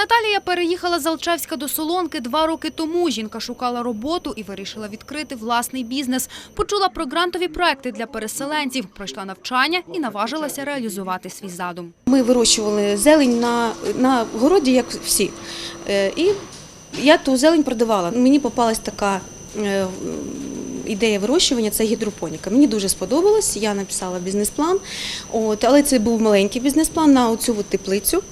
Наталія переїхала з Алчевська до Солонки два роки тому. Жінка шукала роботу і вирішила відкрити власний бізнес. Почула про грантові проекти для переселенців, пройшла навчання і наважилася реалізувати свій задум. Ми вирощували зелень на, на городі, як всі. Е, І я ту зелень продавала. Мені попалась така е, ідея вирощування це гідропоніка. Мені дуже сподобалось, я написала бізнес-план. Але це був маленький бізнес-план на оцю теплицю.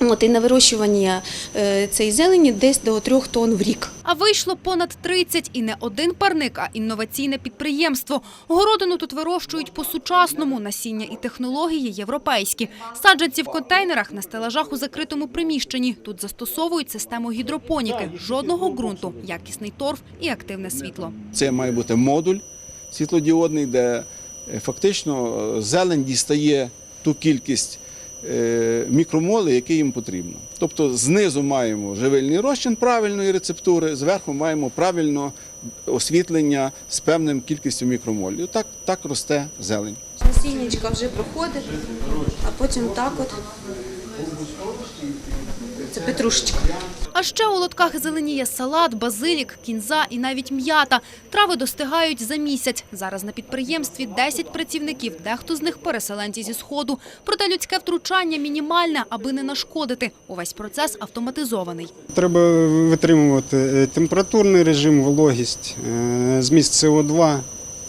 От, і на вирощування е, цієї зелені десь до трьох тонн в рік. А вийшло понад 30 і не один парник, а інноваційне підприємство. Городину тут вирощують по-сучасному, насіння і технології європейські. Саджанці в контейнерах на стелажах у закритому приміщенні. Тут застосовують систему гідропоніки. Жодного ґрунту, якісний торф і активне світло. Це має бути модуль світлодіодний, де е, фактично е, зелень дістає ту кількість мікромоли, які їм потрібно. Тобто знизу маємо живильний розчин правильної рецептури, зверху маємо правильне освітлення з певним кількістю мікромолів. Так, так росте зелень. Насіннячка вже проходить, а потім так от. Це петрушечка. А ще у лотках зеленіє салат, базилік, кінза і навіть м'ята. Трави достигають за місяць. Зараз на підприємстві 10 працівників, дехто з них переселенці зі Сходу. Проте людське втручання мінімальне, аби не нашкодити. Увесь процес автоматизований. Треба витримувати е, температурний режим, вологість, е, зміст СО2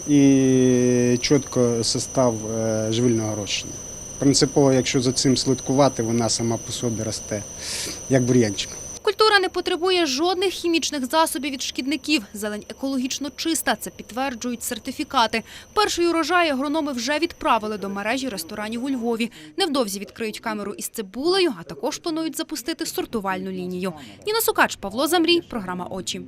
і чітко состав е, живильного розчину. Принципово, якщо за цим слідкувати, вона сама по собі росте, як бур'янчик. Не потребує жодних хімічних засобів від шкідників. Зелень екологічно чиста, це підтверджують сертифікати. Перший урожай агрономи вже відправили до мережі ресторанів у Львові. Невдовзі відкриють камеру із цибулею, а також планують запустити сортувальну лінію. Ніна Сукач, Павло Замрій, програма «Очі».